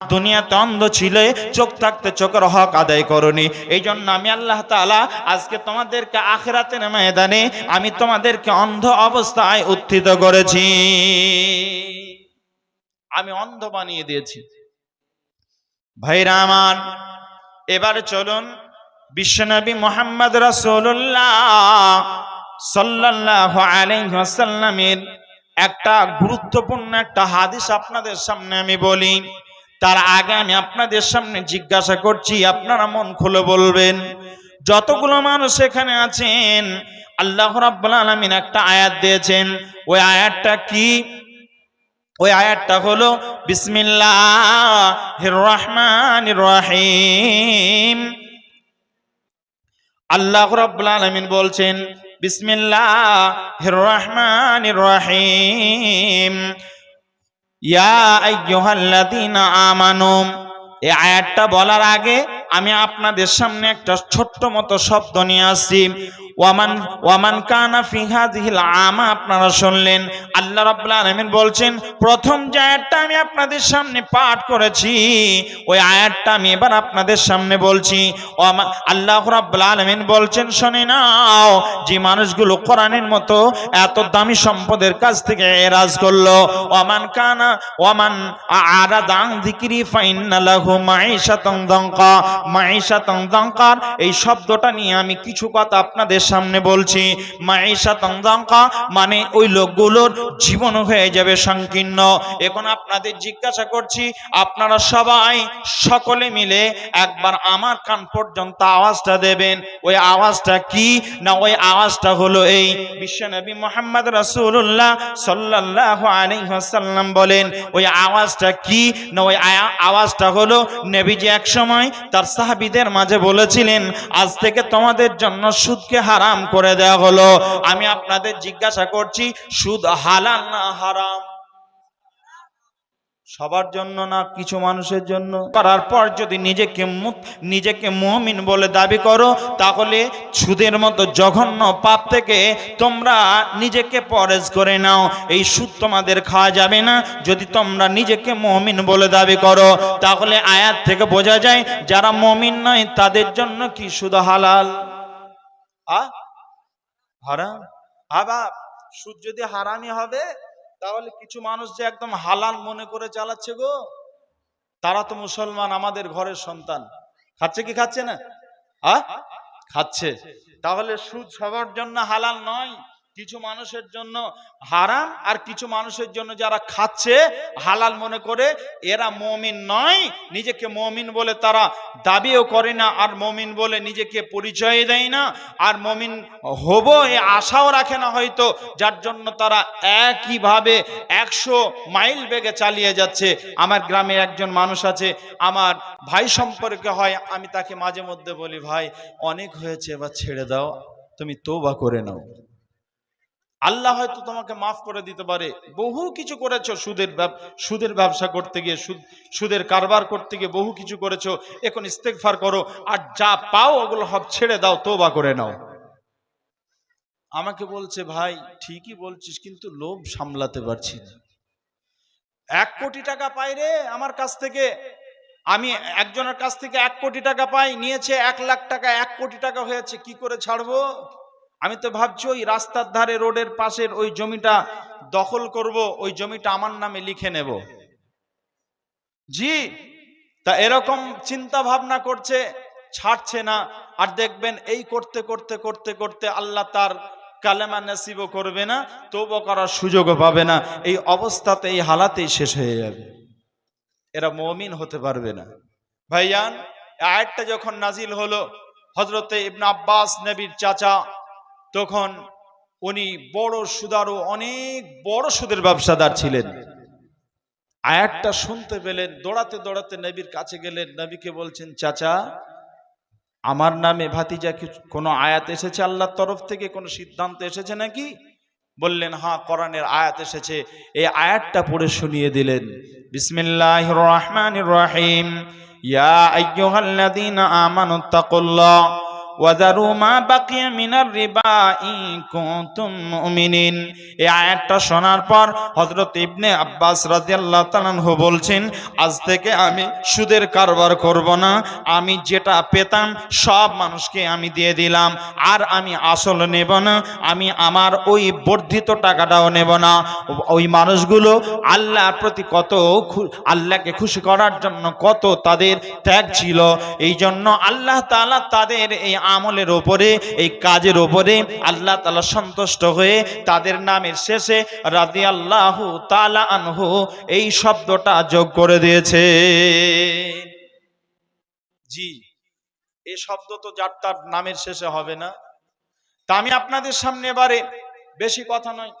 দুনিয়াতে অন্ধ ছিলে, চোখ থাকতে চোখের হক আদায় করনি। এই জন্য আমি আল্লাহ তাআলা আজকে তোমাদেরকে আখেরাতের ময়দানে আমি তোমাদেরকে অন্ধ অবস্থায় উত্থিত করেছি। আমি অন্ধ বানিয়ে দিয়েছি। ভাইরা আমার, এবারে চলুন বিশ্বনবী মোহাম্মদ আলাইহি ওয়াসাল্লামের একটা গুরুত্বপূর্ণ একটা হাদিস আপনাদের সামনে আমি বলি। তার আগে আমি আপনাদের সামনে জিজ্ঞাসা করছি, আপনারা মন খুলে বলবেন। যতগুলো মানুষ এখানে আছেন, আল্লাহ রাব্বুল আলামিন একটা আয়াত দিয়েছেন। ওই আয়াতটা কি? ওই আয়াতটা হলো, বিসমিল্লাহির রহমানির রহিম। আল্লাহ রাব্বুল আলামিন বলছেন, বিসমিল্লাহির রহমানির রহিম। ইয়া আইয়ুহাল্লাযীনা আমানু এই আয়াতটা বলার আগে আমি আপনাদের সামনে একটা ছোট্ট মতো শব্দ নিয়ে আসছি। ওয়ামান ওয়ামান কানা ফি হাযিহিল আমা, আপনারা শুনলেন? আল্লাহ রাব্বুল আলামিন বলছেন, প্রথম যে আয়াতটা আমি আপনাদের সামনে পাঠ করেছি, ওই আয়াতটা আমি এবার আপনাদের সামনে বলছি। আল্লাহ রাব্বুল আলামিন বলছেন, শুনে নাও, যে মানুষগুলো কোরআনের মতো এত দামি সম্পদের কাছ থেকে এরাজ করল। ওয়ামান কানা, ওয়ামান আরাদা যিকরি, ফাইন্না লাহু মাঈশাতান দাঙ্কা। মাঈশাতান দাঙ্কার এই শব্দটা নিয়ে আমি কিছু কথা আপনাদের সামনে বলছি। মাঈশাতান দাঙ্কা মানে ওই লোকগুলোর জীবন হয়ে যাবে সংকীর্ণ। এখন আপনাদের জিজ্ঞাসা করছি, আপনারা সবাই সকলে মিলে একবার আমার কান পর্যন্ত আওয়াজটা দেবেন। ওই আওয়াজটা কি? না, ওই আওয়াজটা হলো এই বিশ্বনবী মোহাম্মদ রাসূলুল্লাহ সাল্লাল্লাহু আলাইহি বলেন, ওই আওয়াজটা কি? না, ওই আওয়াজটা হলো নবীজি এক সময় তার সাহাবীদের মাঝে বলেছিলেন, আজ থেকে তোমাদের জন্য সুদকে হারাম করে দেওয়া হলো। আমি আপনাদের জিজ্ঞাসা করছি, সুদ হালাল না হারাম? সবার জন্য না, কিছু মানুষের জন্য? করার পর যদি নিজেকে নিজেকে মুমিন বলে দাবি করো, তাহলে সুদের মতো জঘন্য পাপ থেকে তোমরা নিজেকে পরেজ করে নাও। এই সুদ তোমাদের খাওয়া যাবে না। যদি তোমরা নিজেকে মমিন বলে দাবি করো, তাহলে আয়াত থেকে বোঝা যায়, যারা মমিন নয়, তাদের জন্য কি সুদ হালাল? আ? হারাম? আবার সুদ যদি হারামি হবে তাহলে কিছু মানুষ যে একদম হালাল মনে করে চালাচ্ছে গো, তারা তো মুসলমান, আমাদের ঘরের সন্তান। খাচ্ছে কি খাচ্ছে না? খাচ্ছে। তাহলে সুদ সবার জন্য হালাল নয়। কিছু মানুষের জন্য হারাম আর কিছু মানুষের জন্য যারা খাচ্ছে, হালাল মনে করে, এরা মমিন নয়। নিজেকে মমিন বলে তারা দাবিও করে না আর মমিন বলে নিজেকে পরিচয় দেয় না। আর মমিন হব এ আশাও রাখে না হয়তো, যার জন্য তারা একইভাবে একশো মাইল বেগে চালিয়ে যাচ্ছে। আমার গ্রামে একজন মানুষ আছে, আমার ভাই সম্পর্কে হয়, আমি তাকে মাঝে মধ্যে বলি, ভাই, অনেক হয়েছে, এবার ছেড়ে দাও, তুমি তোবা করে নাও। আল্লাহ হয়তো তোমাকে মাফ করে দিতে পারে। বহু কিছু করেছ সুদের সুদের ব্যবসা করতে গিয়ে, সুদ, সুদের কারবার করতে গিয়ে বহু কিছু করেছ। এখন ইস্তেকফার করো, আর যা পাও ওগুলো সব ছেড়ে দাও তোবা করে নাও। আমাকে বলছে, ভাই, ঠিকই বলছিস, কিন্তু লোভ সামলাতে পারছি না। এক কোটি টাকা পাই রে আমার কাছ থেকে। আমি একজনের কাছ থেকে এক কোটি টাকা পাই, নিয়েছে এক লাখ টাকা, এক কোটি টাকা হয়েছে, কি করে ছাড়বো? আমি তো ভাবছি ওই রাস্তার ধারে রোডের পাশের ওই জমিটা দখল করব, ওই জমিটা আমার নামে লিখে নেব। জি, তা এরকম চিন্তা ভাবনা করছে, ছাড়ছে না। আর দেখবেন এই করতে করতে করতে করতে আল্লাহ তার কালেমা নসিবও করবে না তবু করার সুযোগও পাবে না। এই অবস্থাতে, এই হালাতেই শেষ হয়ে যাবে। এরা মমিন হতে পারবে না। ভাইয়ান, এই আয়াতটা যখন নাজিল হলো হজরতে ইবনে আব্বাস নবীর চাচা তখন উনি বড় সুদারও অনেক বড় সুদের ব্যবসাদার ছিলেন। আয়াতটা শুনতে পেলেন, দৌড়াতে দৌড়াতে নবীর কাছে গেলেন। নবীকে বলছেন, চাচা, আমার নামে ভাতিজা কিছু কোনো আয়াত এসেছে আল্লাহর তরফ থেকে? কোনো সিদ্ধান্ত এসেছে নাকি? বললেন হ্যাঁ কোরআনের আয়াত এসেছে। এই আয়াতটা পড়ে শুনিয়ে দিলেন। বিসমিল্লাহির রহমানির রহিম। ইয়া আইয়ুহাল্লাযীনা আমানুত্তাকুল্লাহ ওয়াজারু মা বাকিয়া মিনার রিবা কুনতুম মুমিনিন। এই আয়াতটা শোনার পর হযরত ইবনে আব্বাস রাদিয়াল্লাহু তাআলা আনহু বলছেন, আজ থেকে আমি সুদের কারবার করব না, আমি যেটা পেতাম সব মানুষকে আমি দিয়ে দিলাম, আর আমি আসল নেব না, আমি আমার ওই বর্ধিত টাকাটাও নেব না। ওই মানুষগুলো আল্লাহর প্রতি কত আল্লাহকে খুশি করার জন্য কত তাদের ত্যাগ ছিল। এই জন্য আল্লাহ তাআলা তাদের এই আমলের ওপরে এই কাজের ওপরে আল্লাহ তাআলা সন্তুষ্ট হয়ে তাদের নামের শেষে রাদি আল্লাহু তালা আনহু এই শব্দটা যোগ করে দিয়েছে জি এই শব্দ তো যার তার নামের শেষে হবে না তা আমি আপনাদের সামনে এবারে বেশি কথা নয়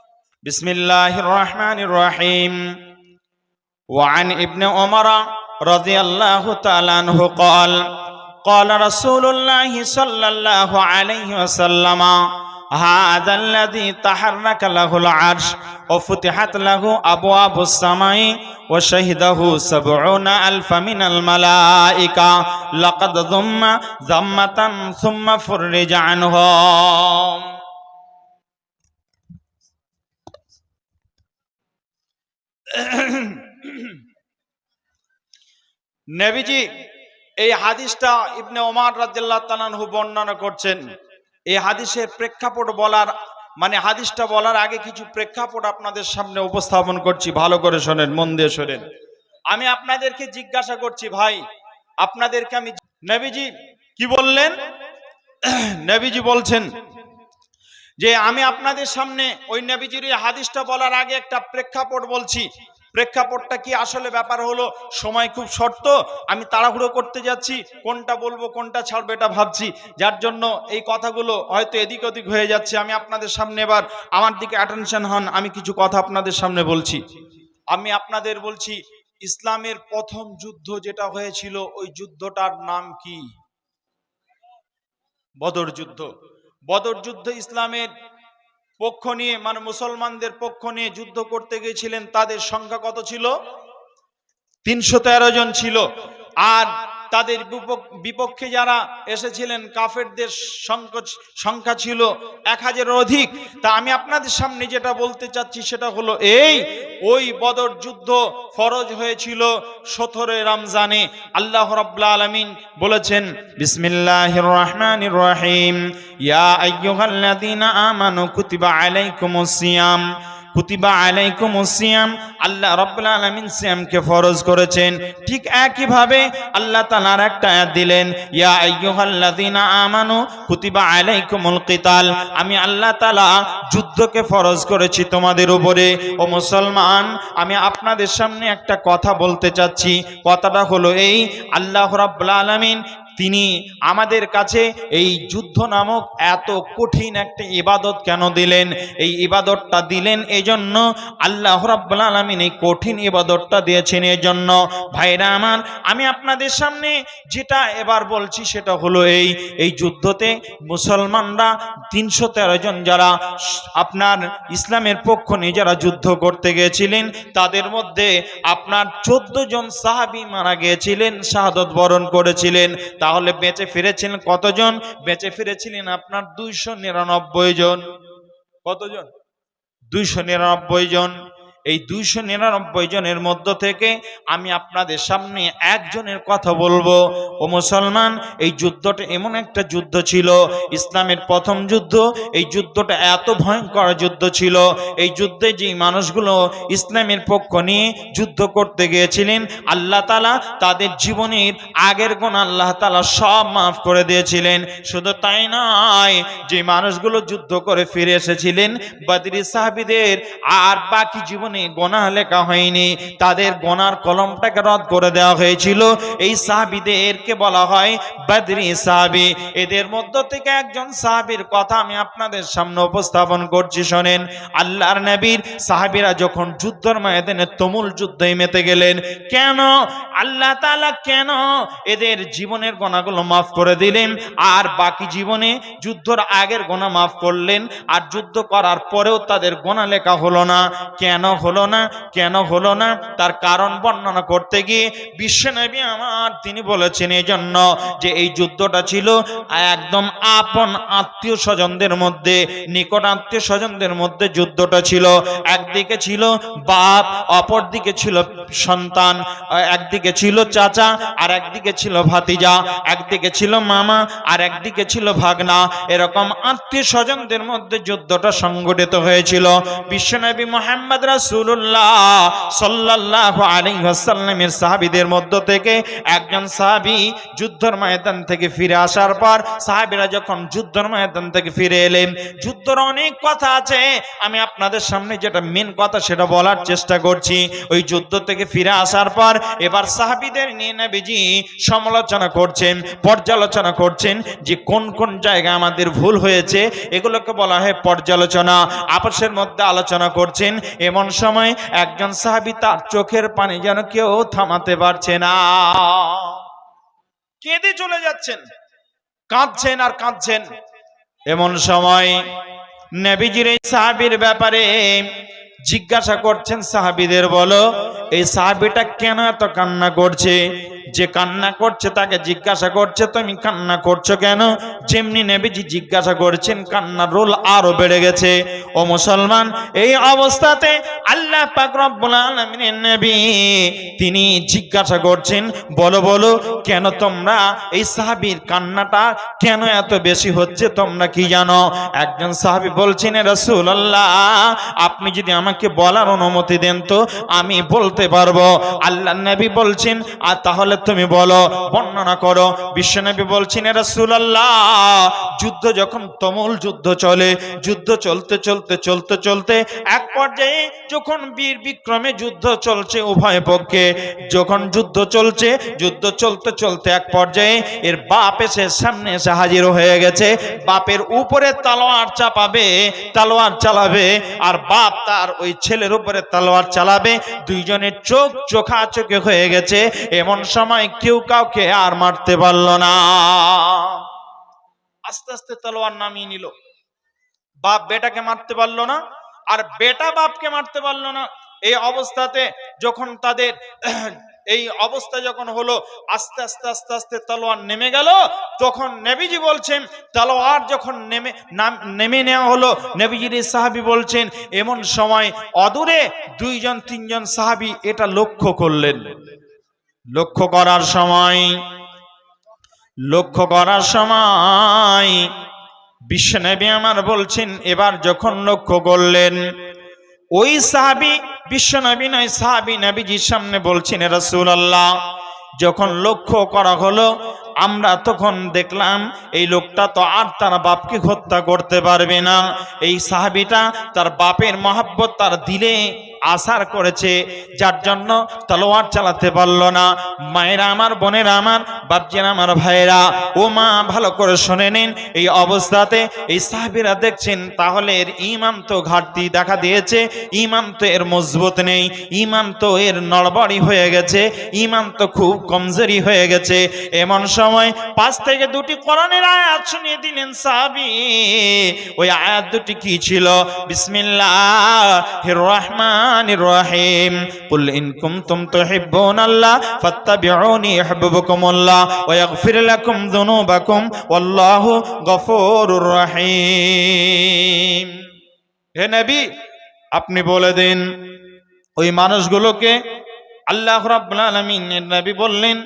বিসমিল্লাহির রহমানির রহিম وعن ابن عمر رضي الله تعالى عنه قال قال رسول الله صلى الله عليه وسلم هذا الذي تحرك له العرش وفتحت له أبواب السماء وشهده سبعون ألف من الملائكة لقد ضم ذمة ثم فرج عنهم. نبي جي এই হাদিসটা ইবনে ওমার রাদিয়াল্লাহু তাআলাহু বর্ণনা করছেন। এই হাদিসের প্রেক্ষাপট বলার মানে হাদিসটা বলার আগে কিছু প্রেক্ষাপট আপনাদের সামনে উপস্থাপন করছি, ভালো করে শোনেন, মন দিয়ে শোনেন। আমি আপনাদেরকে জিজ্ঞাসা করছি, ভাই, আপনাদেরকে আমি নবীজি, কি বললেন? নবীজি বলছেন যে, আমি আপনাদের সামনে ওই নবীজির হাদিসটা বলার আগে একটা প্রেক্ষাপট বলছি। প্রেক্ষাপটটা কি আসলে ব্যাপার হলো? সময় খুব শর্ত। আমি তাড়াহুড়ো করতে যাচ্ছি। কোনটা বলব, কোনটা ছাড়বো এটা ভাবছি। যার জন্য এই কথাগুলো হয়তো এদিক ওদিক হয়ে যাচ্ছে। আমি আপনাদের সামনে এবার আমার দিকে অ্যাটেনশন হন। আমি কিছু কথা আপনাদের সামনে বলছি। আমি আপনাদের বলছি, ইসলামের প্রথম যুদ্ধ যেটা হয়েছিল, ওই যুদ্ধটার নাম কি? বদর যুদ্ধ। বদর যুদ্ধ ইসলামের পক্ষ নিয়ে মানে মুসলমানদের পক্ষ নিয়ে যুদ্ধ করতে গিয়েছিলেন, তাদের সংখ্যা কত ছিল? তিনশো তেরো জন ছিল। আর তাদের বিপক্ষে যারা এসেছিলেন, কাফেরদের সংখ্য- সংখ্যা ছিল এক হাজারের অধিক। তা আমি আপনাদের সামনে যেটা বলতে চাচ্ছি সেটা হলো এই, ওই বদর যুদ্ধ ফরজ হয়েছিল সতেরো রমজানে। আল্লাহ রাব্বুল আলামিন বলেছেন, বিসমিল্লাহির রহমানির রহিম। ইয়া আইয়ুহাল্লাযীনা আমানু কুতিবা আলাইকুমুস সিয়াম। কুতিবা আলাইকুম সিয়াম, আল্লাহ রাব্বুল আলামিন সিয়ামকে ফরজ করেছেন। ঠিক একই ভাবে আল্লাহ তাআলা আর একটা আয়াত দিলেন, ইয়া আইয়ুহাল্লাযীনা আমানু কুতিবা আলাইকুমুল কিতাল, আমি আল্লাহ তাআলা যুদ্ধকে ফরজ করেছি তোমাদের উপরে। ও মুসলমান, আমি আপনাদের সামনে একটা কথা বলতে চাচ্ছি। কথাটা হলো এই, আল্লাহ রাব্বুল আলামিন তিনি আমাদের কাছে এই যুদ্ধ নামক এত কঠিন একটা ইবাদত কেন দিলেন? এই ইবাদতটা দিলেন এই জন্য আল্লাহ রাব্বুল আলামিন এই কঠিন ইবাদতটা দিয়েছেন এই জন্য ভাইরা আমার, আমি আপনাদের সামনে যেটা এবার বলছি সেটা হলো এই এই যুদ্ধতে মুসলমানরা তিনশো তেরো জন যারা আপনার ইসলামের পক্ষ নিয়ে যারা যুদ্ধ করতে গিয়েছিলেন, তাদের মধ্যে আপনার চোদ্দ জন সাহাবি মারা গিয়েছিলেন, শাহাদত বরণ করেছিলেন। তাহলে বেঁচে ফিরেছিলেন কতজন? বেঁচে ফিরেছিলেন আপনার দুইশো নিরানব্বই জন। কতজন? দুইশো নিরানব্বই জন। এই দুইশো নিরানব্বই জনের মধ্য থেকে আমি আপনাদের সামনে একজনের কথা বলব। ও মুসলমান, এই যুদ্ধটা এমন একটা যুদ্ধ ছিল, ইসলামের প্রথম যুদ্ধ। এই যুদ্ধটা এত ভয়ঙ্কর যুদ্ধ ছিল। এই যুদ্ধে যে মানুষগুলো ইসলামের পক্ষ নিয়ে যুদ্ধ করতে গিয়েছিলেন, আল্লাহ তালা তাদের জীবনের আগের কোন আল্লাহ তালা সব মাফ করে দিয়েছিলেন। শুধু তাই নয়, যে মানুষগুলো যুদ্ধ করে ফিরে এসেছিলেন, বদরি সাহাবিদের আর বাকি জীবনে গোনা লেখা হয়নি। তাদের গোনার কলমটাকে রদ করে দেওয়া হয়েছিল। এই সাহাবিদেরকে বলা হয় বদরি সাহাবি। এদের মধ্য থেকে একজন সাহাবির কথা আমি আপনাদের সামনে উপস্থাপন করছি, শোনেন। আল্লাহর নবীর সাহাবিরা যখন যুদ্ধের ময়দানে তুমুল যুদ্ধে মেতে গেলেন, কেন? আল্লাহ তাআলা কেন এদের জীবনের গোনাগুলো মাফ করে দিলেন? আর বাকি জীবনে যুদ্ধর আগের গোনা মাফ করলেন? আর যুদ্ধ করার পরেও তাদের গোনা লেখা হলো না। কেন হলো না, কেন হলো না, তার কারণ বর্ণনা করতে গিয়ে বিশ্বনবী আমার তিনি বলেছেন এই জন্য যে এই যুদ্ধটা ছিল একদম আপন আত্মীয় স্বজনদের মধ্যে, নিকট আত্মীয় স্বজনদের মধ্যে যুদ্ধটা ছিল। একদিকে ছিল বাপ অপর দিকে ছিল সন্তান, একদিকে ছিল চাচা, আর একদিকে ছিল ভাতিজা, একদিকে ছিল মামা, আর একদিকে ছিল ভাগনা। এরকম আত্মীয় স্বজনদের মধ্যে যুদ্ধটা সংগঠিত হয়েছিল। বিশ্বনবী মোহাম্মদ রাসূলুল্লাহ সাল্লাল্লাহু আলাইহি ওয়াসাল্লামের সাহাবীদের মধ্য থেকে একজন সাহাবী যুদ্ধের ময়দান থেকে ফিরে আসার পর সাহাবীরা যখন যুদ্ধের ময়দান থেকে ফিরে এলেন, যুদ্ধের অনেক কথা আছে, আমি আপনাদের সামনে যেটা মেন কথা সেটা বলার চেষ্টা করছি। ওই যুদ্ধ থেকে ফিরে আসার পর এবার সাহাবীদের নিয়ে নবীজি সমালোচনা করছেন, পর্যালোচনা করছেন যে কোন কোন জায়গায় আমাদের ভুল হয়েছে, এগুলোকে বলা হয় পর্যালোচনা। আপসের মধ্যে আলোচনা করছেন, এমন সময় একজন সাহাবী তার চোখের পানি যেন কেউ থামাতে পারছে না। কেঁদে চলে যাচ্ছেন, কাঁদছেন আর কাঁদছেন। এমন সময় নবীজির এই সাহাবীর ব্যাপারে জিজ্ঞাসা করছেন সাহাবিদের, বলো, এই সাহাবিটা কেন এত কান্না করছে? যে কান্না করছে তাকে জিজ্ঞাসা করছে, তুমি কান্না করছ কেন? যেমনি নেবিজি জিজ্ঞাসা করছেন, কান্নার রোল আরও বেড়ে গেছে। ও মুসলমান, এই অবস্থাতে আল্লাহ পাক রব্বুল আলামিনের নবী তিনি জিজ্ঞাসা করছেন, বলো বলো, কেন তোমরা এই সাহাবীর কান্নাটা কেন এত বেশি হচ্ছে তোমরা কি জানো? একজন সাহাবী বলছেন রাসূলুল্লাহ, আপনি যদি আমাকে বলার অনুমতি দেন তো আমি বলতে পারব। আল্লাহ নবী বলছেন, আর তাহলে তুমি বলো, বর্ণনা করো। বিশ্বনবী বলছেন রাসূলুল্লাহ, যুদ্ধ যখন তমল যুদ্ধ চলে, যুদ্ধ চলতে চলতে চলতে চলতে চলতে এক পর্যায়ে যখন বীর বিক্রমে যুদ্ধ চলছে উভয় পক্ষে, যখন যুদ্ধ চলছে, যুদ্ধ চলতে চলতে এক পর্যায়ে এর বাপ এসে সামনে এসে হাজির হয়ে গেছে। বাপের উপরে তালোয়ার চাপাবে, তালোয়ার চালাবে আর বাপ তার ওই ছেলের উপরে তালোয়ার চালাবে। দুইজনের চোখ চোখা চোখে হয়ে গেছে। এমন সময় কেউ কাউকে আর মারতে পারল না। আস্তে আস্তে তলোয়ার নামিয়ে নিল। বাপ বেটাকে মারতে পারল না, আর বেটা বাপকে মারতে পারল না। এই অবস্থাতে যখন তাদের এই অবস্থা যখন হলো, আস্তে আস্তে আস্তে আস্তে তলোয়ার নেমে গেল, তখন নেবিজি বলছেন, তলোয়ার যখন নেমে, নাম- নেমে নেওয়া হলো, নেবিজির সাহাবি বলছেন, এমন সময় অদূরে দুইজন, তিনজন সাহাবি এটা লক্ষ্য করলেন। লক্ষ্য করার সময়, লক্ষ্য করার সময় বিশ্বনবী আমার বলছেন, এবার যখন লক্ষ্য করলেন, ওই সাহাবি বিশ্বনবী নয়, সাহাবি নবীজির সামনে বলছেন রাসূলুল্লাহ, যখন লক্ষ্য করা হলো, আমরা তখন দেখলাম, এই লোকটা তো আর তার বাপকে হত্যা করতে পারবে না। এই সাহাবিটা তার বাপের মহাব্বত, তার দিলে আসার করেছে, যার জন্য তলোয়ার চালাতে পারল না। মায়েরা আমার, বোনেরা আমার, বাপজিরা আমার, ভাইয়েরা, ও মা, ভালো করে শুনে নিন, এই অবস্থাতে এই সাহাবিরা দেখছেন, তাহলে এর ইমান তো ঘাটতি দেখা দিয়েছে ইমান তো এর মজবুত নেই ইমান তো এর নড়বড়ি হয়ে গেছে ইমান তো খুব কমজোরি হয়ে গেছে। এমন সময় পাঁচ থেকে দুটি কোরআনের আয়াত শুনিয়ে দিলেন সাহাবি। ওই আয়াত দুটি কি ছিল? বিসমিল্লাহির রহমানির রহিম। কুল ইন কুনতুম তুহিব্বুনাল্লাহ, ফাত্তাবিউনি ইউহিব্বুকুমুল্লাহ, ওয়া ইয়াগফির লাকুম যুনুবাকুম, ওয়াল্লাহু গফুরুর রহিম। হে নবী, আপনি বলে দিন, ওই মানুষগুলোকে আল্লাহ রাব্বুল আলামিনের নবী বললেন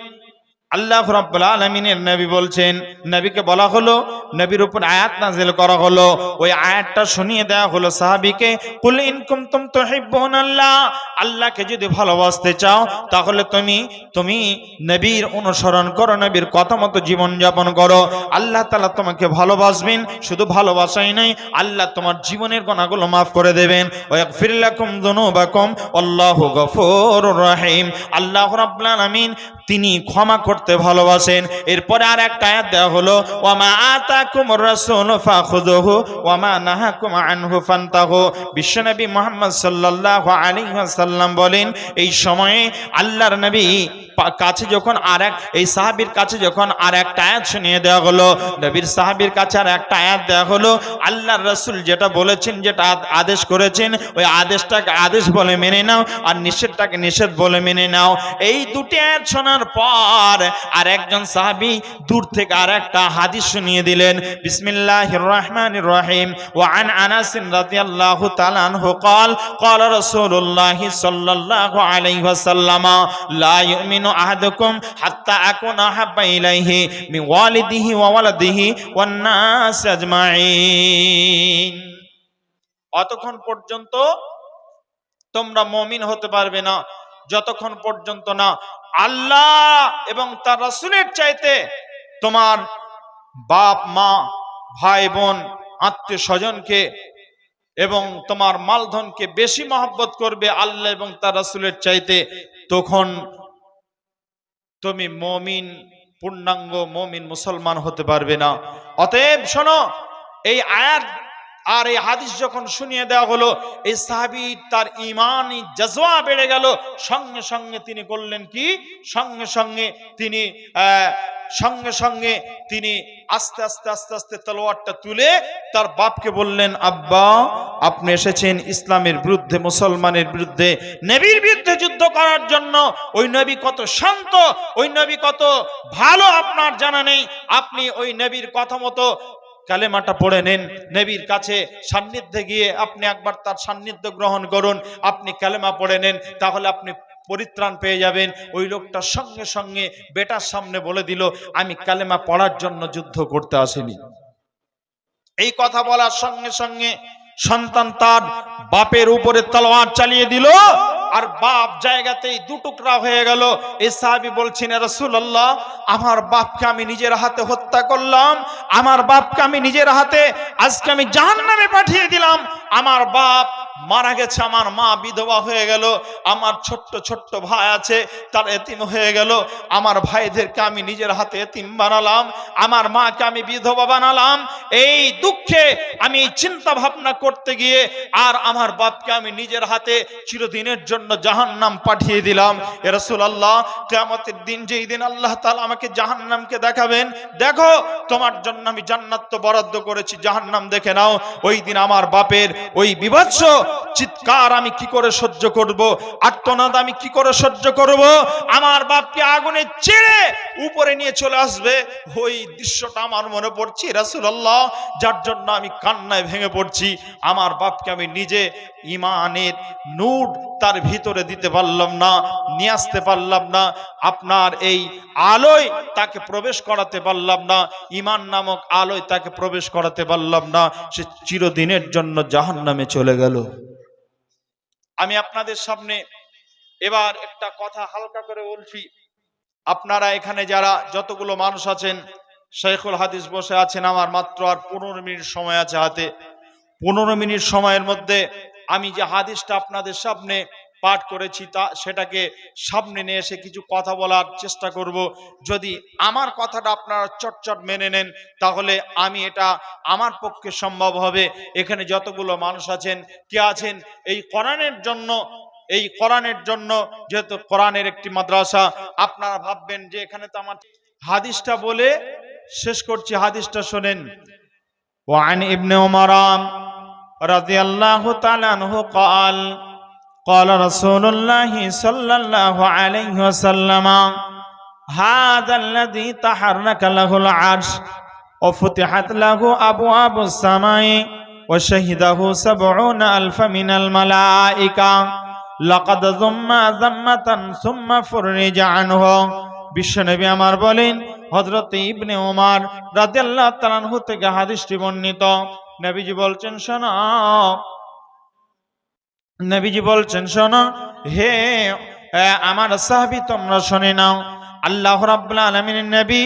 আল্লাহ রাব্বুল আলামিনের নবী বলছেন, নবীকে বলা হলো, নবীর উপর আয়াত নাজিল করা হলো। ওই আয়াতটা শুনিয়ে দেওয়া হলো সাহাবীকে, কুল ইন কুনতুম তুহিব্বুনাল্লাহ আল্লাহকে যদি ভালোবাসতে চাও, তাহলে তুমি তুমি নবীর অনুসরণ করো, নবীর কথা মতো জীবন যাপন করো। আল্লাহ তাআলা তোমাকে ভালোবাসবেন, শুধু ভালোবাসাই নাই, আল্লাহ তোমার জীবনের গুনাহগুলো মাফ করে দেবেন। ওয়া ইয়াগফির লাকুম যুনুবাকুম আল্লাহু গফুরুর রহিম। আল্লাহ রাব্বুল আলামিন, তিনি ক্ষমা করতে ভালোবাসেন। এরপরে আর একটা আয়াত দেওয়া হলো, ওয়ামা আতাকুমুর রাসূল ফাখুযুহু, ওয়ামা নাহাকুম আনহু ফান্তাহু। বিশ্বনবী মুহাম্মদ সাল্লাল্লাহু আলাইহি ওয়াসাল্লাম বলেন, এই সময়ে আল্লাহর নবী কাছে যখন আর এক, এই সাহাবির কাছে যখন আর একটা আয়াত শুনিয়ে দেওয়া হলো, নবীর সাহাবির কাছে আর একটা আয়াত দেওয়া হলো আল্লাহ রসুল যেটা বলেছেন, যেটা আদেশ করেছেন, ওই আদেশটাকে আদেশ বলে মেনে নাও আর নিষেধটাকে নিষেধ বলে মেনে নাও। এই দুটি আয়াত শোনার পর আর একজন সাহাবি দূর থেকে আর একটা হাদিস শুনিয়ে দিলেন বিসমিল্লাহ রহমান রহিম আন আনাসিন রাতি আল্লাহ তালান হোকল কল রসুল্লাহ সাল্লাহ আলাইহাসাল্লামা লা ইউমিন ইউমিনু আহাদুকুম হাত্তা আকুনা হাব্বা অতক্ষণ পর্যন্ত তোমরা মমিন হতে পারবে না। যতক্ষণ পর্যন্ত না আল্লাহ এবং তার রসুলের চাইতে তোমার বাপ, মা, ভাই, বোন, আত্মীয় স্বজনকে এবং তোমার মালধনকে বেশি মহব্বত করবে আল্লাহ এবং তার রসুলের চাইতে, তখন তুমি মমিন পূর্ণাঙ্গ মমিন মুসলমান হতে পারবে না। অতএব শোনো এই আয়াত আর এই হাদিস যখন শুনিয়ে দেওয়া হলো, এই সাহাবি তার ইমানি জজওয়া বেড়ে গেল। সঙ্গে সঙ্গে তিনি করলেন কি? সঙ্গে সঙ্গে তিনি সঙ্গে সঙ্গে তিনি আস্তে আস্তে আস্তে আস্তে তলোয়ারটা তুলে তার বাপকে বললেন, আব্বা, আপনি এসেছেন ইসলামের বিরুদ্ধে, মুসলমানের বিরুদ্ধে, নবীর বিরুদ্ধে যুদ্ধ করার জন্য। ওই নবী কত শান্ত, ওই নবী কত ভালো আপনার জানা নেই। আপনি ওই নবীর কথা মতো কালেমাটা পড়ে নেন। নবীর কাছে সান্নিধ্যে গিয়ে আপনি একবার তার সান্নিধ্য গ্রহণ করুন। আপনি কালেমা পড়ে নেন, তাহলে আপনি পরিত্রাণ পেয়ে যাবেন। ওই লোকটা সঙ্গে সঙ্গে বেটার সামনে বলে দিল, আমি কালেমা পড়ার জন্য যুদ্ধ করতে আসিনি। এই কথা বলার সঙ্গে সঙ্গে সন্তান তার বাপের উপরে তলোয়ার চালিয়ে দিল। আর বাপ জায়গাতেই দু টুকরা হয়ে গেল। এই সাহাবি বলছেন রসুল্লাহ আমার বাপকে আমি নিজের হাতে হত্যা করলাম। আমার বাপকে আমি নিজের হাতে আজকে আমি জাহান্নামে পাঠিয়ে দিলাম। আমার বাপ মারা গেছে, আমার মা বিধবা হয়ে গেল, আমার ছোট্ট ছোট্ট ভাই আছে, তার এতিম হয়ে গেল, আমার ভাইদেরকে আমি নিজের হাতে এতিম বানালাম, আমার মাকে আমি বিধবা বানালাম, এই দুঃখে আমি চিন্তা ভাবনা করতে গিয়ে আর আমার বাপকে আমি নিজের হাতে চিরদিনের জন্য জাহান্নাম পাঠিয়ে দিলাম। এ আল্লাহ কিয়ামতের দিন যেই দিন আল্লাহ তাআলা আমাকে জাহান্নামকে দেখাবেন, দেখো, তোমার জন্য আমি জান্নাত তো বরাদ্দ করেছি, জাহান্নাম দেখে নাও, ওই দিন আমার বাপের ওই বিভৎস চিত্ত চিৎকার আমি কি করে সহ্য করব? আত্মনাদ আমি কি করে সহ্য করব? আমার বাপকে আগুনে চেড়ে উপরে নিয়ে চলে আসবে। ওই দৃশ্যটা আমার মনে পড়ছে, রাসূলুল্লাহ, যার জন্য আমি কান্নায় ভেঙে পড়ছি। আমার বাপকে আমি নিজে ইমানের নূর তার ভিতরে দিতে পারলাম না, নিয়ে আসতে পারলাম না। আপনার এই আলোয় তাকে প্রবেশ করাতে পারলাম না ইমান নামক আলোয় তাকে প্রবেশ করাতে পারলাম না। সে চিরদিনের জন্য জাহান্নামে চলে গেল। আমি আপনাদের সামনে এবার একটা কথা হালকা করে বলছি। আপনারা এখানে যারা যতগুলো মানুষ আছেন, শেখুল হাদিস বসে আছেন, আমার মাত্র আর পনেরো মিনিট সময় আছে হাতে। পনেরো মিনিট সময়ের মধ্যে আমি যে হাদিসটা আপনাদের সামনে পাঠ করেছি তা সেটাকে সামনে নিয়ে এসে কিছু কথা বলার চেষ্টা করব যদি আমার কথাটা আপনারা চটচট মেনে নেন তাহলে আমি এটা আমার পক্ষে সম্ভব হবে এখানে যতগুলো মানুষ আছেন কে আছেন এই কোরআনের জন্য এই কোরআনের জন্য যেহেতু কোরআনের একটি মাদ্রাসা আপনারা ভাববেন যে এখানে তো আমার হাদিসটা বলে শেষ করছি হাদিসটা শোনেন وعن ابن عمر رضي الله تعالى عنه قال قال رسول الله صلى الله عليه وسلم هذا الذي تحرك له العرش وفتحت له أبواب السماء وشهده سبعون ألف من الملائكة لقد ذم ذمة ثم فرج عنه বিশ্বনবী আমার বলেন হযরত ইবনে ওমর রাদিয়াল্লাহু তাআলা আনহু থেকে হাদিসটি বর্ণিত নবীজি বলছেন শোনো নবীজি বলছেন শোনো হে আমার সাহাবি তোমরা শুনে নাও আল্লাহ রাব্বুল আলামিনের নবী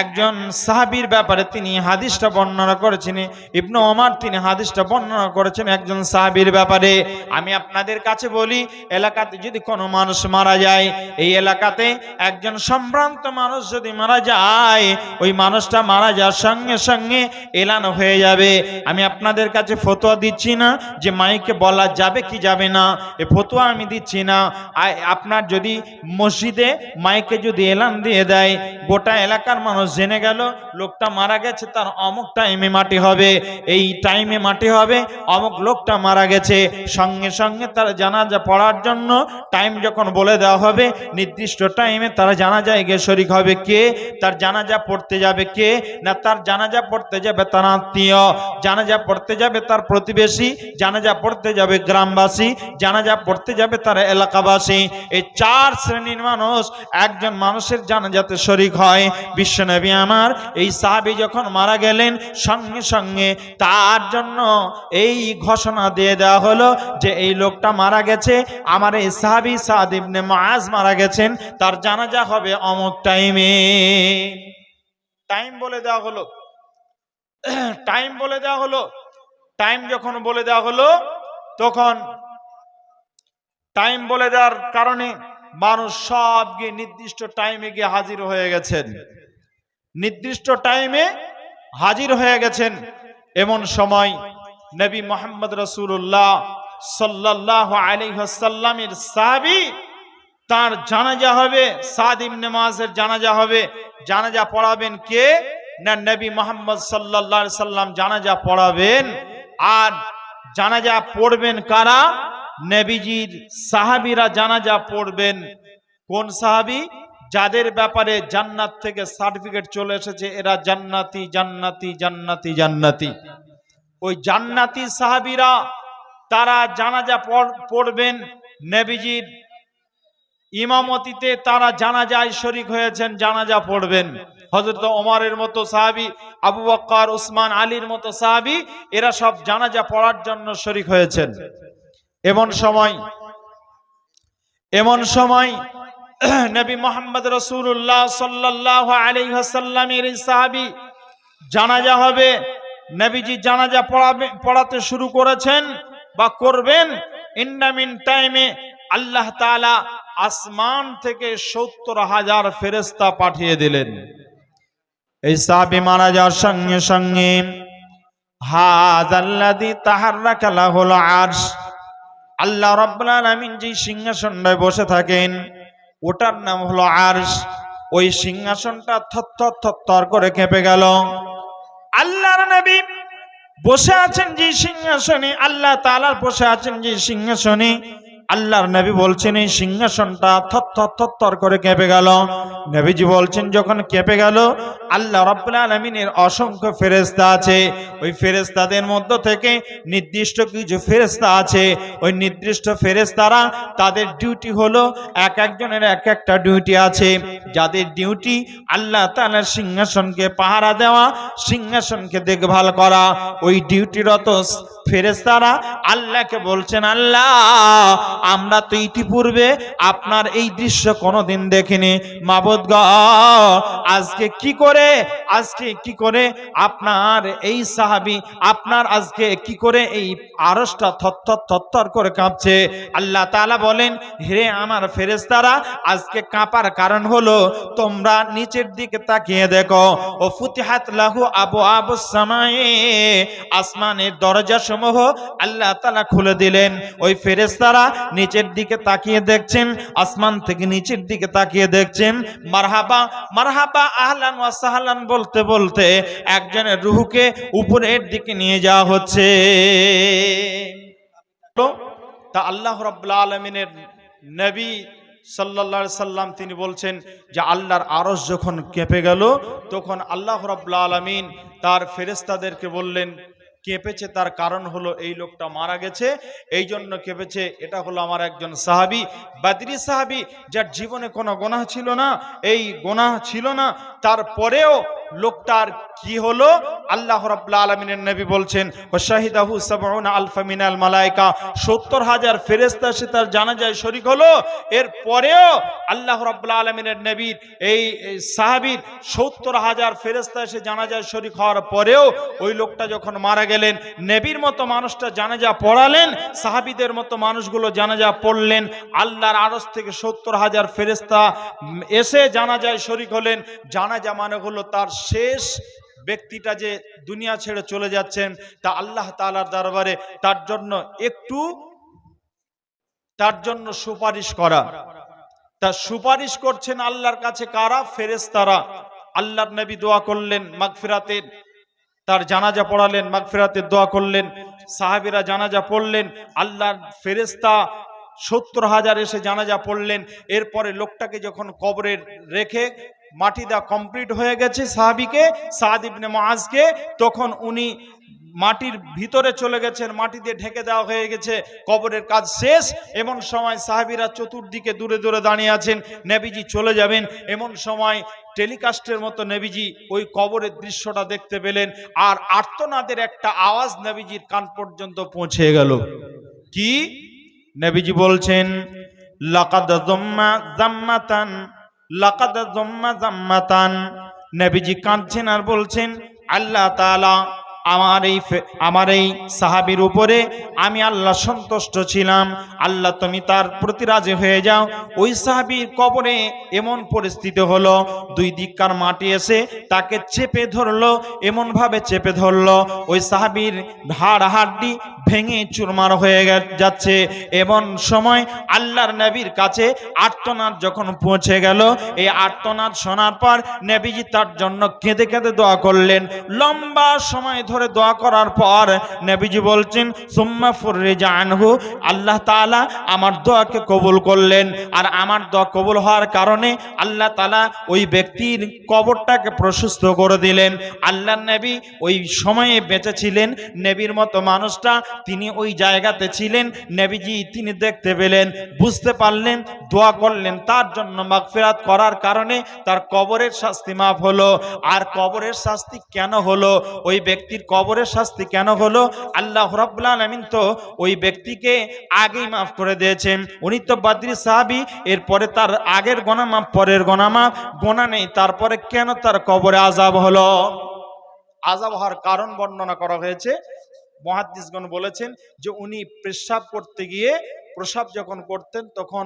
একজন সাহাবীর ব্যাপারে তিনি হাদিসটা বর্ণনা করেছেন, ইবনু ওমর তিনি হাদিসটা বর্ণনা করেছেন একজন সাহাবীর ব্যাপারে। আমি আপনাদের কাছে বলি, এলাকাতে যদি কোনো মানুষ মারা যায়, এই এলাকাতে একজন সম্ভ্রান্ত মানুষ যদি মারা যায়, ওই মানুষটা মারা যাওয়ার সঙ্গে সঙ্গে এলানো হয়ে যাবে। আমি আপনাদের কাছে ফতোয়া দিচ্ছি না যে মাইকে বলা যাবে কি যাবে না, এ ফতোয়া আমি দিচ্ছি না। আপনার যদি মসজিদে মাইকে যদি এলান দিয়ে দেয়, গোটা এলাকার মানুষ জেনে গেল, লোকটা মারা গেছে, তার অমুক টাইমে মাটি হবে, এই টাইমে মাটি হবে, অমুক লোকটা মারা গেছে। সঙ্গে সঙ্গে তার জানাজা পড়ার জন্য টাইম যখন বলে দেওয়া হবে, নির্দিষ্ট টাইমে তারা জানাজায় গিয়ে শরিক হবে কে? তার জানাজা পড়তে যাবে কে? না তার জানাজা পড়তে যাবে তার আত্মীয়? জানাজা পড়তে যাবে তার প্রতিবেশী? জানাজা পড়তে যাবে গ্রামবাসী? জানাজা পড়তে যাবে তার এলাকাবাসী? এই চার শ্রেণির মানুষ একজন মানুষের জানাজাতে শরিক হয়। বিশ্বনবী আমার, এই সাহাবি যখন মারা গেলেন, সঙ্গে সঙ্গে তার জন্য এই ঘোষণা দিয়ে দেওয়া হলো যে এই লোকটা মারা গেছে, আমার এই সাহাবি সাদ ইবনে মাজ মারা গেছেন, তার জানাজা হবে অমুক টাইমে টাইম বলে দেওয়া হলো। টাইম বলে দেওয়া হলো। টাইম যখন বলে দেওয়া হলো, তখন টাইম বলে দেওয়ার কারণে মানুষ সব গিয়ে নির্দিষ্ট টাইমে গিয়ে হাজির হয়ে গেছেন। নির্দিষ্ট টাইমে হাজির হয়ে গেছেন এমন সময় নবী মোহাম্মদ রসুল্লাহ সাল্লাহ আলাইসাল্লামের সাহাবি তার জানাজা হবে, সাদ নেমাজের জানাজা হবে। জানাজা পড়াবেন কে? না নবী মোহাম্মদ আলাইহি সাল্লাম জানাজা পড়াবেন? আর জানাজা পড়বেন কারা? নবীজির সাহাবীরা জানাজা পড়বেন। কোন সাহাবী? যাদের ব্যাপারে জান্নাত থেকে সার্টিফিকেট চলে এসেছে, এরা জান্নাতি জান্নাতি জান্নাতি জান্নাতি। ওই জান্নাতি সাহাবিরা, তারা জানাজা পড়- পড়বেন, নবীজির ইমামতিতে তারা জানাজায় শরিক হয়েছেন, জানাজা পড়বেন। হজরত ওমরের মতো সাহাবি, আবু বক্কর, উসমান, আলীর মতো সাহাবি, এরা সব জানাজা পড়ার জন্য শরিক হয়েছেন। এমন সময় এমন সময় নবী মোহাম্মদ রসুল্লাহ সাল্লাহ আলী হাসাল্লামের এই সাহাবি জানাজা হবে। নবীজি জানাজা পড়াবে পড়াতে শুরু করেছেন বা করবেন। ইন্ডামিন টাইমে আল্লাহ তাআলা আসমান থেকে সত্তর হাজার ফেরেস্তা পাঠিয়ে দিলেন। এই সাহাবি মারা যাওয়ার সঙ্গে সঙ্গে হাজাল্লাদি তাহার রাখালা হলো আরশ। আল্লাহ রাব্বুল আলামিন যে সিংহাসনটায় বসে থাকেন ওটার নাম হলো আর্স ওই সিংহাসনটা থর থর করে কেঁপে গেল। আল্লাহর নবী বসে আছেন যে সিংহাসনে, আল্লাহ তালার বসে আছেন যে সিংহাসনে। আল্লাহর নবী বলছেন, এই সিংহাসনটা থর থর করে কেঁপে গেল। নবীজি বলছেন, যখন কেঁপে গেল, আল্লাহ রাব্বুল আলামিনের অসংখ্য ফেরেশতা আছে। ওই ফেরেশতাদের মধ্য থেকে নির্দিষ্ট কিছু ফেরেশতা আছে। ওই নির্দিষ্ট ফেরেশতারা, তাদের ডিউটি হলো এক একজনের এক একটা ডিউটি আছে। যাদের ডিউটি আল্লাহ তাআলার সিংহাসনকে পাহারা দেওয়া, সিংহাসনকে দেখভাল করা। ওই ডিউটিরত ফেরেশতারা, আল্লাহকে বলছেন, আল্লাহ, আমরা তো ইতিপূর্বে আপনার এই দৃশ্য কোনোদিন দেখিনি। মাবুদ আজকে কি করে, আজকে কি করে আপনার এই সাহাবি, আপনার আজকে কি করে এই আরসটা থরথর থরথর করে কাঁপছে? আল্লাহ তাআলা বলেন, হে আমার ফেরেশতারা, আজকে কাঁপার কারণ হলো, তোমরা নিচের দিকে তাকিয়ে দেখো, ও ফুতিহাত লাহু আবু আবু সামায়ে, আসমানের দরজা সমূহ আল্লাহ তাআলা খুলে দিলেন। ওই ফেরেশতারা নিচের দিকে তাকিয়ে দেখছেন, আসমান থেকে নিচের দিকে তাকিয়ে দেখছেন মারহাবা মারহাবা আহলান ওয়া সাহলান বলতে বলতে একজনের রুহুকে উপরের দিকে নিয়ে যাওয়া হচ্ছে। তো আল্লাহ রাব্বুল আলামিনের নবী সাল্লাল্লাহু সাল্লাম তিনি বলছেন যে আল্লাহর আরশ যখন কেঁপে গেল, তখন আল্লাহ রাব্বুল আলামিন তার ফেরেশতাদেরকে বললেন কেঁপেছে, তার কারণ হলো এই লোকটা মারা গেছে। এই জন্য কেঁপেছে, এটা হলো আমার একজন সাহাবি, বাদরি সাহাবি, যার জীবনে কোনো গোনাহ ছিল না, এই গোনাহ ছিল না তারপরেও লোকটার কি হলো? আল্লাহ রাব্বুল আলামিনের নবী বলছেন ও শাহিদাহু সাবউনা আলফা মিনাল মালায়েকা 70 হাজার ফেরেশতা সে তার জানাজায় শরীক হলো। এর পরেও আল্লাহ রাব্বুল আলামিনের নবীর এই সাহাবীর 70 হাজার ফেরেশতা এসে জানাজায় শরীক হওয়ার পরেও ওই লোকটা যখন মারা গেলেন নবীর মতো মানুষটা জানাজা পড়ালেন সাহাবীদের মতো মানুষগুলো জানাজা পড়লেন আল্লাহর আরশ থেকে 70 হাজার ফেরেশতা উম, এসে জানাজায় শরীক হলেন। জানাজা মানে হলো তার শেষ ব্যক্তিটা যে দুনিয়া ছেড়ে চলে যাচ্ছেন, তা আল্লাহ তালার দরবারে তার জন্য একটু, তার জন্য সুপারিশ করা। তা সুপারিশ করছেন আল্লাহর কাছে কারা? ফেরেশতারা। আল্লাহর নবী দোয়া করলেন মাগফিরাতের তার জানাজা পড়ালেন মাগফিরাতের দোয়া করলেন, সাহাবীরা জানাজা পড়লেন, আল্লাহর ফেরেশতা সত্তর হাজার এসে জানাজা পড়লেন, এরপরে লোকটাকে যখন কবরে রেখে মাটি দেওয়া কমপ্লিট হয়ে গেছে সাহাবিকে, সাদ ইবনে মুআজকে। তখন উনি মাটির ভিতরে চলে গেছেন, মাটি দিয়ে ঢেকে দেওয়া হয়ে গেছে, কবরের কাজ শেষ। এমন সময় সাহাবিরা চতুর্দিকে দূরে দূরে দাঁড়িয়ে আছেন, নেবিজি চলে যাবেন। এমন সময় টেলিকাস্টের মতো নেবিজি ওই কবরের দৃশ্যটা দেখতে পেলেন আর আর্তনাদের একটা আওয়াজ নেবিজির কান পর্যন্ত পৌঁছে গেল। কি? নেবিজি বলছেন, লাকাদ জম্মা জাম্মাতান লাকাদ জম্মা জাম্মাতান। নবীজি কাঁদছেন আর বলছেন আল্লাহ তাআলা আমার এই আমার এই সাহাবীর উপরে আমি আল্লাহ সন্তুষ্ট ছিলাম। আল্লাহ তুমি তার প্রতি রাজি হয়ে যাও। ওই সাহাবীর কবরে এমন পরিস্থিতি হলো, দুই দিককার মাটি এসে তাকে চেপে ধরলো, এমনভাবে চেপে ধরলো। ওই সাহাবীর হাড় হাড্ডি ভেঙে চুরমার হয়ে যাচ্ছে। এমন সময় আল্লাহর নবীর কাছে আর্তনাদ যখন পৌঁছে গেল, এই আর্তনাদ শোনার পর নবীজি তার জন্য কেঁদে কেঁদে দোয়া করলেন। লম্বা সময় ধরে দোয়া করার পর নবীজি বলছেন, সুম্মা ফুররিজা আনহু। আল্লাহ তাআলা আমার দোয়াকে কবুল করলেন। আর আমার দোয়া কবুল হওয়ার কারণে আল্লাহ তাআলা ওই ব্যক্তির কবরটাকে প্রশস্ত করে দিলেন। আল্লাহ নবী ওই সময়ে বেঁচে ছিলেন। নবীর মতো মানুষটা তিনি ওই জায়গাতে ছিলেন। নবীজি তিনি দেখতে পেলেন, বুঝতে পারলেন, দোয়া করলেন। তার জন্য মাগফিরাত করার কারণে তার কবরের শাস্তি মাফ হলো। আর কবরের শাস্তি কেন হলো? ওই ব্যক্তির কবরের শাস্তি কেন হলো? আল্লাহ রাব্বুল আলামিন তো ওই ব্যক্তিকে আগেই মাফ করে দিয়েছেন। উনি তো বাদরি সাহাবী, এরপরে তার আগের গোনা মাফ, পরের গোনা মাফ, গোনা নেই। তারপরে কেন তার কবরে আজাব হলো? আজাব হওয়ার কারণ বর্ণনা করা হয়েছে। মহাদ্দিসগণ বলেছেন যে উনি পেশাব করতে গিয়ে, প্রসাব যখন করতেন, তখন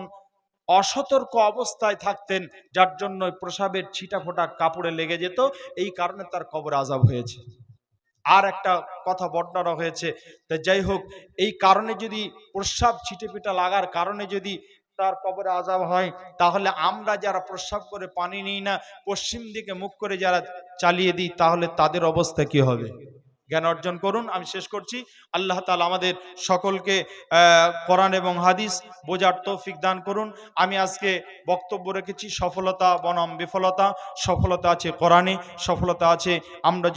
অসতর্ক অবস্থায় থাকতেন, যার জন্য প্রসাবের ছিটা ফোটা কাপড়ে লেগে যেত। এই কারণে তার কবর আজাব হয়েছে। আর একটা কথা বর্ণনা হয়েছে। তা যাই হোক, এই কারণে যদি প্রস্রাব ছিটে পিটা লাগার কারণে যদি তার কবরে আজাব হয়, তাহলে আমরা যারা প্রস্রাব করে পানি নিই না, পশ্চিম দিকে মুখ করে যারা চালিয়ে দিই, তাহলে তাদের অবস্থা কি হবে? জ্ঞান অর্জন করুন, আমি শেষ করছি। আল্লাহ তালা আমাদের সকলকে কোরআন এবং হাদিস বোঝার তৌফিক দান করুন। আমি আজকে বক্তব্য রেখেছি, সফলতা বনাম বিফলতা। সফলতা আছে কোরআনে, সফলতা আছে, আমরা